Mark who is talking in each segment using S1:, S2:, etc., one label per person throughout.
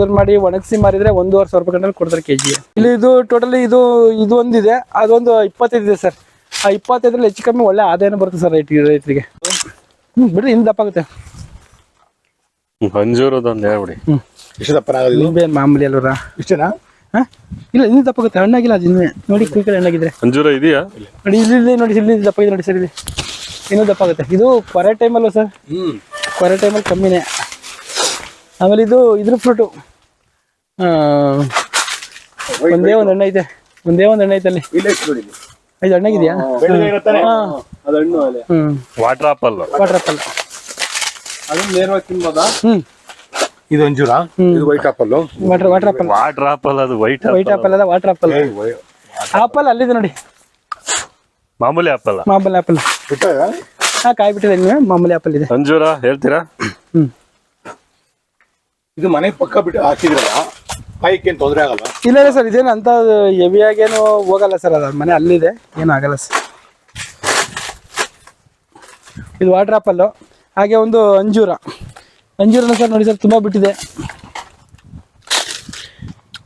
S1: Procedure ಮಾಡಿ ಒಣಗಿಸಿ ಮಾರಿದ್ರೆ ಒಂದೂವರೆ ಸಾವಿರ ರೂಪಾಯಿ ಗಂಟೆ ಕೊಡ್ತಾರೆ ಕೆ ಜಿ ಇಲ್ಲಿ ಇದು ಟೋಟಲಿ ಇದು ಇದು ಒಂದಿದೆ ಅದೊಂದು ಇಪ್ಪತ್ತೈದು ಇದೆ ಸರ್. ಆ ಇಪ್ಪತ್ತೈದ್ರಲ್ಲಿ ಹೆಚ್ಚು ಕಮ್ಮಿ ಒಳ್ಳೆ ಆದಾಯನೂ ಬರುತ್ತೆ ಸರ್ ರೈತ ರೈತರಿಗೆ. ಹ್ಞೂ ಬಿಡ್ರಿ ಹಿಂದೆ ದಪ್ಪಾಗುತ್ತೆ
S2: ಅಂಜೂರದೊಂದು ಹೇಳ್ಬಿಡಿ.
S1: ಹ್ಞೂ
S3: ಎಷ್ಟು
S1: ಏನು ಮಾಮೂಲಿ ಅಲ್ವರ?
S3: ಇಷ್ಟೇನಾ?
S1: ಹಾಂ? ಇಲ್ಲ ಇನ್ನೂ ದಪ್ಪಾಗುತ್ತೆ ಹಣ್ಣಾಗಿಲ್ಲ ಅದು ಇನ್ನೂ. ನೋಡಿ ಕುಯ್ಕಲ್ ಹಣ್ಣಾಗಿದ್ರೆ
S2: ಅಂಜೂರ ಇದೆಯಾ?
S1: ನೋಡಿ ಇಲ್ಲಿ ಇಲ್ಲಿ ನೋಡಿ ಇಲ್ಲಿ ದಪ್ಪ ಇದೆ ನೋಡಿ ಸರ್ ಇಲ್ಲಿ. ಇನ್ನೂ ದಪ್ಪ ಆಗುತ್ತೆ. ಇದು ಕೊರೆ ಟೈಮಲ್ವ ಸರ್?
S3: ಹ್ಮ್.
S1: ಕೊರೆ ಟೈಮಲ್ಲಿ ಕಮ್ಮಿನೇ. ಆಮೇಲೆ ಇದು ಇದ್ರ ಫ್ರೂಟು ಒಂದೇ ಒಂದ್ ಹಣ್ಣು ಐತೆ. ಒಂದೇ ಒಂದ್ ಹಣ್ಣು ಐತೆ ಅಲ್ಲಿ
S3: ಇಲ್ಲ. ಎಷ್ಟು ನೋಡಿ
S1: ಐದು ಹಣ್ಣಾಗಿದೆಯಾ
S2: ವಾಟರ್ ಆಪಲ್
S1: ವಾಟರ್ ಆಪಲ್
S3: ಅದನ್ನ ನೇರವಾಗಿ ತಿನ್ಬೋದಾ?
S1: ಹ್ಞೂ
S3: ಇದು ಅಂಜೂರ ಇದು white apple
S1: water water apple
S2: water apple ಅದು ವೈಟ್
S1: ವೈಟ್ ಆಪಲ್ ಅದ ವಾಟರ್ ಆಪಲ್ ಆಪಲ್ ಅಲ್ಲಿದೆ ನೋಡಿ.
S2: ಮಾಮೂಲಿ ಆಪಲ್
S1: ಮಾಮೂಲಿ ಆಪಲ್
S3: ಬಿಟ್ಟ
S1: ಹಾಂ ಕಾಯಿ ಬಿಟ್ಟಿದೆ ಇನ್ನು ಮಾಮೂಲಿ ಆಪಲ್ ಇದೆ.
S2: ಅಂಜೂರ ಹೇಳ್ತೀರಾ?
S3: ಇದು ಮನೆ ಪಕ್ಕ ಬಿಟ್ಟು ಹಾಕಿದ್ರಲ್ಲ? ಕಾಯಿಕ್ಕೇನು ತೊಂದರೆ ಆಗಲ್ಲ
S1: ಇಲ್ಲ ಇಲ್ಲ ಸರ್ ಇದೇನು ಅಂತ ಹೆವಿಯಾಗೇನು ಹೋಗಲ್ಲ ಸರ್ ಅದು ಮನೆ ಅಲ್ಲಿದೆ ಏನು ಆಗಲ್ಲ ಸರ್. ಇದು ವಾಟರ್ ಹಾಗೆ ಒಂದು ಅಂಜೂರ. ಅಂಜೂರನ ಸರ್ ನೋಡಿ ಸರ್ ತುಂಬ ಬಿಟ್ಟಿದೆ.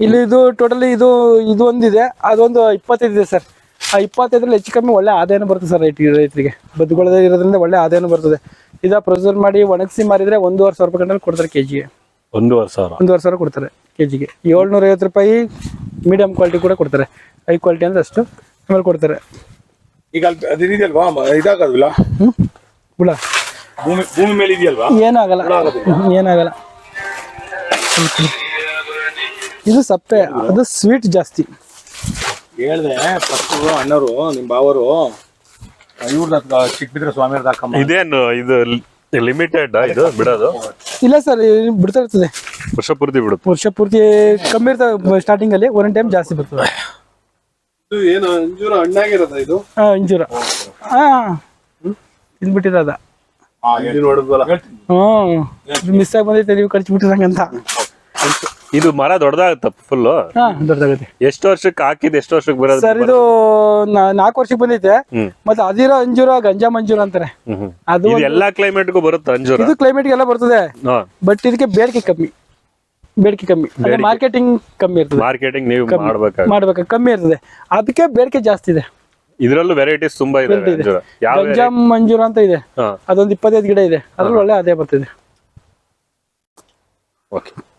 S1: ಇಲ್ಲಿ ಇದು ಟೋಟಲಿ ಇದು ಇದು ಒಂದಿದೆ ಅದೊಂದು ಇಪ್ಪತ್ತೈದು ಇದೆ ಸರ್. ಆ ಇಪ್ಪತ್ತೈದರಲ್ಲಿ ಹೆಚ್ಚು ಕಮ್ಮಿ ಒಳ್ಳೆ ಆದಾಯನೂ ಬರುತ್ತೆ ಸರ್ ರೈಟ್ ರೈತರಿಗೆ. ಬದುಕೊಳ್ಳದೆ ಇರೋದ್ರಿಂದ ಒಳ್ಳೆ ಆದಾಯನೂ ಬರ್ತದೆ. ಇದು ಪ್ರೊಸೆಸರ್ ಮಾಡಿ ಒಣಗಿಸಿ ಮಾರಿದರೆ ಒಂದೂವರೆ ಸಾವಿರ ರೂಪಾಯಿ ಕಂಡಲ್ಲಿ ಕೊಡ್ತಾರೆ ಕೆ ಜಿಗೆ
S2: ಒಂದೂವರೆ ಸಾವಿರ.
S1: ಒಂದೂವರೆ ಸಾವಿರ ಕೊಡ್ತಾರೆ. ಕೆ ಜಿಗೆ ಏಳ್ನೂರ ಐವತ್ತು ರೂಪಾಯಿ ಮೀಡಿಯಮ್ ಕ್ವಾಲಿಟಿ ಕೂಡ ಕೊಡ್ತಾರೆ. ಹೈ ಕ್ವಾಲಿಟಿ ಅಂದ್ರೆ ಅಷ್ಟು ಆಮೇಲೆ ಕೊಡ್ತಾರೆ.
S3: ಈಗ ಅದು ಇದೆಯಲ್ವಾ ಇದಾಗೋದಿಲ್ಲ?
S1: ಹ್ಞೂ ಹುಳ.
S3: ಭೂಮಿ ಭೂಮಿ ಮೇಲೆ ಇದೆಯಲ್ವಾ?
S1: ಏನಾಗಲ್ಲ. ಏನಾಗಲ್ಲ. ಇದು ಸಪ್ಪೆ. ಅದು ಸ್ವೀಟ್ ಜಾಸ್ತಿ.
S3: ಹೇಳ್ದೆ ಫಸ್ಟ್ ಅಣ್ಣವರು ನಿಮ್ಮ ಬಾವರು ಇವ್ರದ್ದು ಚಿಕ್ಕಬಿದ್ರೆ ಸ್ವಾಮಿಯವ್ರದ್ದು ಹಾಕಮ್ಮ.
S2: ಇದೇನು ಇದು ಲಿಮಿಟೆಡ್ ಇದು ಬಿಡೋದು?
S1: ಇಲ್ಲ ಸರ್ ಬಿಡ್ತಾ ಇರ್ತದೆ.
S2: ವರ್ಷ ಪೂರ್ತಿ ಬಿಡುತ್ತೆ.
S1: ವರ್ಷ ಪೂರ್ತಿ ಕಮ್ಮಿ ಇರ್ತದೆ ಸ್ಟಾರ್ಟಿಂಗಲ್ಲಿ ಒಂದೊಂದು ಟೈಮ್ ಜಾಸ್ತಿ ಬರ್ತದೆ.
S3: ಇದು ಏನು ಅಂಜೂರ ಹಣ್ಣಾಗಿರೋದ ಇದು?
S1: ಹಾ ಇಂಜೂರ ಹಾ ತಿಂದ್ಬಿಟ್ಟಿರೋದ. ಹ್ಞೂ ಮಿಸ್ ಆಗಿ ಬಂದೈತೆ ನೀವು ಕಳಿಸ್ಬಿಟ್ಟಿರಂಗಂತ.
S2: ಇದು ಮರ ದೊಡ್ಡದಾಗತ್ತ ಫುಲ್
S1: ಹಾ ದೊಡ್ಡದಾಗುತ್ತೆ.
S2: ಎಷ್ಟು ವರ್ಷಕ್ಕೆ ಹಾಕಿದ್ ಎಷ್ಟು ವರ್ಷಕ್ಕೆ ಬರೋದು
S1: ಸರ್ ಇದು ನಾ- ನಾಲ್ಕು ವರ್ಷಕ್ಕೆ ಬಂದೈತೆ.
S2: ಹ್ಮ್.
S1: ಮತ್ತೆ ಅದಿರೋ ಅಂಜೂರ ಗಂಜಾ ಮಂಜೂರ ಅಂತಾರೆ.
S2: ಹ್ಮ್.
S1: ಅದು
S2: ಇದು ಎಲ್ಲಾ ಕ್ಲೈಮೇಟ್ಗೂ ಬರುತ್ತೆ ಅಂಜೂರ?
S1: ಇದು ಕ್ಲೈಮೇಟ್ ಎಲ್ಲ ಬರ್ತದೆ.
S2: ಹಾ.
S1: ಬಟ್ ಇದಕ್ಕೆ ಬೇಡಿಕೆ ಕಮ್ಮಿ. ಬೇಡಿಕೆ ಕಮ್ಮಿ. ಮಾರ್ಕೆಟಿಂಗ್ ಕಮ್ಮಿ ಇರ್ತದೆ.
S2: ಮಾರ್ಕೆಟಿಂಗ್ ನೀವು ಮಾಡ್ಬೇಕಾಗ
S1: ಮಾಡ್ಬೇಕು ಕಮ್ಮಿ ಇರ್ತದೆ. ಅದಕ್ಕೆ ಬೇಡಿಕೆ ಜಾಸ್ತಿ ಇದೆ.
S2: ಇದ್ರಲ್ಲೂ ವೆರೈಟೀಸ್ ತುಂಬಾ ಇದೆ. ಅಂಜೂರ. ಯಾವ
S1: ಗಂಜಾ ಮಂಜೂರ ಅಂತ ಇದೆ.
S2: ಹಾ.
S1: ಅದೊಂದು ಇಪ್ಪತ್ತೈದು ಗಿಡ ಇದೆ. ಅದ್ರಲ್ಲಿ ಒಳ್ಳೆ ಅದೇ ಬರ್ತಿದೆ.
S2: ಓಕೆ